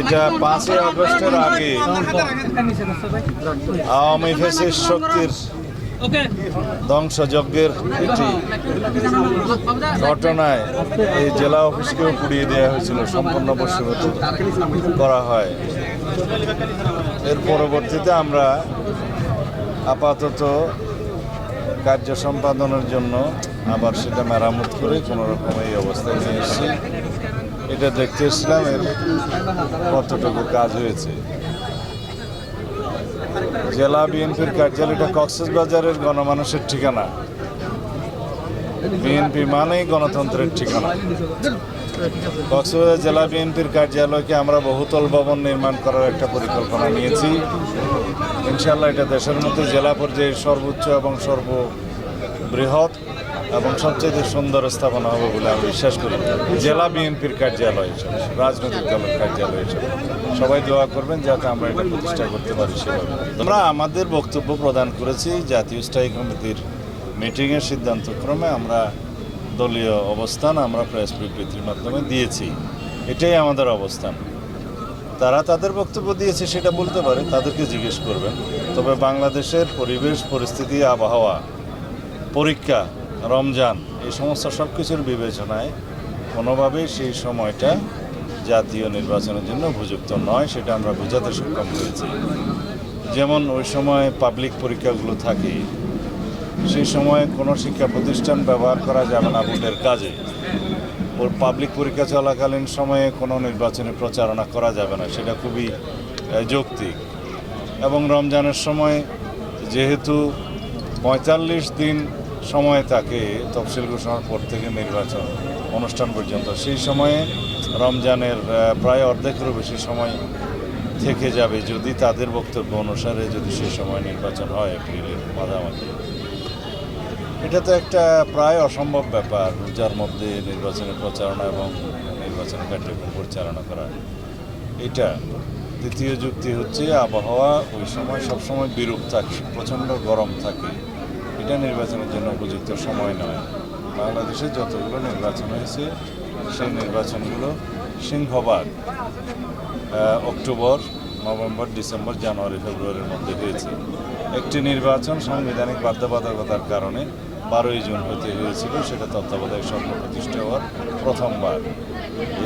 এটা পাঁচই আগস্টের আগে আওয়ামী ফেসিস শক্তির ধ্বংসযজ্ঞের একটি ঘটনায় এই জেলা অফিসকেও পুড়িয়ে দেওয়া হয়েছিল, সম্পূর্ণ বসীভূত করা হয়। এর পরবর্তীতে আমরা আপাতত কার্য সম্পাদনের জন্য আবার সেটা মেরামত করে কোনোরকম এই অবস্থায় নিয়ে এসেছি। এটা দেখতে এসেছিলাম, এর কতটুকু কাজ হয়েছে। জেলা বিএনপির কার্যালয়টা কক্সবাজারের গণমানুষের ঠিকানা। বিএনপি মানেই গণতন্ত্রের ঠিকানা। কক্সবাজার জেলা বিএনপির কার্যালয়কে আমরা বহুতল ভবন নির্মাণ করার একটা পরিকল্পনা নিয়েছি। ইনশাল্লাহ এটা দেশের মধ্যে জেলা পর্যায়ে সর্বোচ্চ এবং সর্ববৃহৎ এবং সবচেয়ে সুন্দর স্থাপনা হবে বলে আমি বিশ্বাস করি। জেলা বিএনপির কার্যালয় হিসেবে, রাজনৈতিক দলের কার্যালয় হিসেবে। সবাই দোয়া করবেন যাতে আমরা এটা প্রতিষ্ঠা করতে পারি সেভাবে। আমরা আমাদের বক্তব্য প্রদান করেছি জাতীয় স্থায়ী কমিটির মিটিংয়ের সিদ্ধান্তক্রমে আমরা দলীয় অবস্থান আমরা প্রেস বিবৃতির মাধ্যমে দিয়েছি। এটাই আমাদের অবস্থান। তারা তাদের বক্তব্য দিয়েছে সেটা বলতে পারে, তাদেরকে জিজ্ঞেস করবেন। তবে বাংলাদেশের পরিবেশ, পরিস্থিতি, আবহাওয়া, পরীক্ষা রমজান, এই সমস্ত সব কিছুর বিবেচনায় কোনোভাবেই সেই সময়টা জাতীয় নির্বাচনের জন্য উপযুক্ত নয়, সেটা আমরা বোঝাতে সক্ষম হয়েছি। যেমন ওই সময় পাবলিক পরীক্ষাগুলো থাকে, সেই সময় কোনো শিক্ষা প্রতিষ্ঠান ব্যবহার করা যাবে না ভোটের কাজে। ওর পাবলিক পরীক্ষা চলাকালীন সময়ে কোনো নির্বাচনী প্রচারণা করা যাবে না, সেটা খুবই যৌক্তিক। এবং রমজানের সময় যেহেতু পঁয়তাল্লিশ দিন সময় থাকে তফসিল ঘোষণার পর থেকে নির্বাচন অনুষ্ঠান পর্যন্ত। সেই সময়ে রমজানের প্রায় অর্ধেকেরও বেশি সময় থেকে যাবে যদি তাদের বক্তব্য অনুসারে যদি সেই সময় নির্বাচন হয় এপ্রিলের মাঝামাঝি। এটা তো একটা প্রায় অসম্ভব ব্যাপার যার মধ্যে নির্বাচনের প্রচারণা এবং নির্বাচনের কার্যক্রম পরিচালনা করা। এটা দ্বিতীয় যুক্তি হচ্ছে আবহাওয়া ওই সময় সবসময় বিরূপ থাকে, প্রচণ্ড গরম থাকে। এটা নির্বাচনের জন্য উপযুক্ত সময় নয়। বাংলাদেশে যতগুলো নির্বাচন হয়েছে সেই নির্বাচনগুলো সিংহভাগ আহ, অক্টোবর নভেম্বর ডিসেম্বর জানুয়ারি ফেব্রুয়ারির মধ্যে হয়েছে। একটি নির্বাচন সাংবিধানিক বাধ্যবাধকতার কারণে বারোই জুন হতে হয়েছিল সেটা তত্ত্বাবধায়ক সরকার প্রতিষ্ঠা হওয়ার প্রথমবার।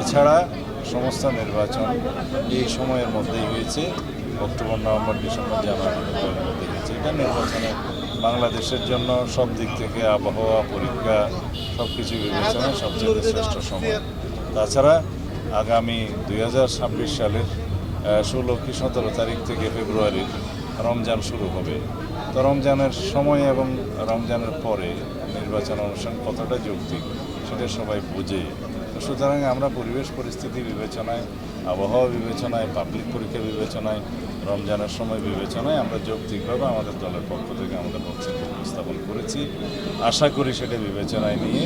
এছাড়া সমস্ত নির্বাচন এই সময়ের মধ্যেই হয়েছে অক্টোবর নভেম্বর ডিসেম্বর জানুয়ারি ফেব্রুয়ারির মধ্যে হয়েছে। এটা নির্বাচনে বাংলাদেশের জন্য সব দিক থেকে আবহাওয়া, পরীক্ষা সব কিছু বিবেচনায় সবচেয়ে শ্রেষ্ঠ সময়। তাছাড়া আগামী দু হাজার ছাব্বিশ সালের ষোলো কি সতেরো তারিখ থেকে ফেব্রুয়ারির রমজান শুরু হবে। তো রমজানের সময় এবং রমজানের পরে নির্বাচন অনুষ্ঠান কতটা যৌক্তিক? সেটা সবাই বুঝে। সুতরাং আমরা পরিবেশ পরিস্থিতি বিবেচনায়, আবহাওয়া বিবেচনায় পাবলিক পরীক্ষা বিবেচনায়, রমজানের সময় বিবেচনায় আমরা যৌক্তিকভাবে আমাদের দলের পক্ষ থেকে আমাদের বক্তব্য উপস্থাপন করেছি। আশা করি সেটা বিবেচনায় নিয়ে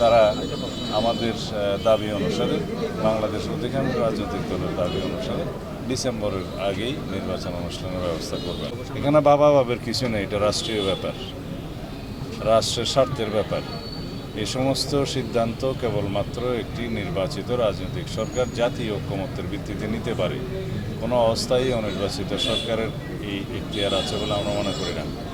তারা আমাদের দাবি অনুসারে বাংলাদেশ অধিকাংশ রাজনৈতিক দলের দাবি অনুসারে ডিসেম্বরের আগেই নির্বাচন অনুষ্ঠানের ব্যবস্থা করবেন এখানে বাবা বাবের কিছু নেই, এটা রাষ্ট্রীয় ব্যাপার। রাষ্ট্রের স্বার্থের ব্যাপার। এই সমস্ত সিদ্ধান্ত কেবলমাত্র একটি নির্বাচিত রাজনৈতিক সরকার জাতীয় ঐক্যমত্যের ভিত্তিতে নিতে পারে। কোনো অস্থায়ী অনির্বাচিত সরকারের এই ইতিহার আছে বলে আমরা মনে করি না।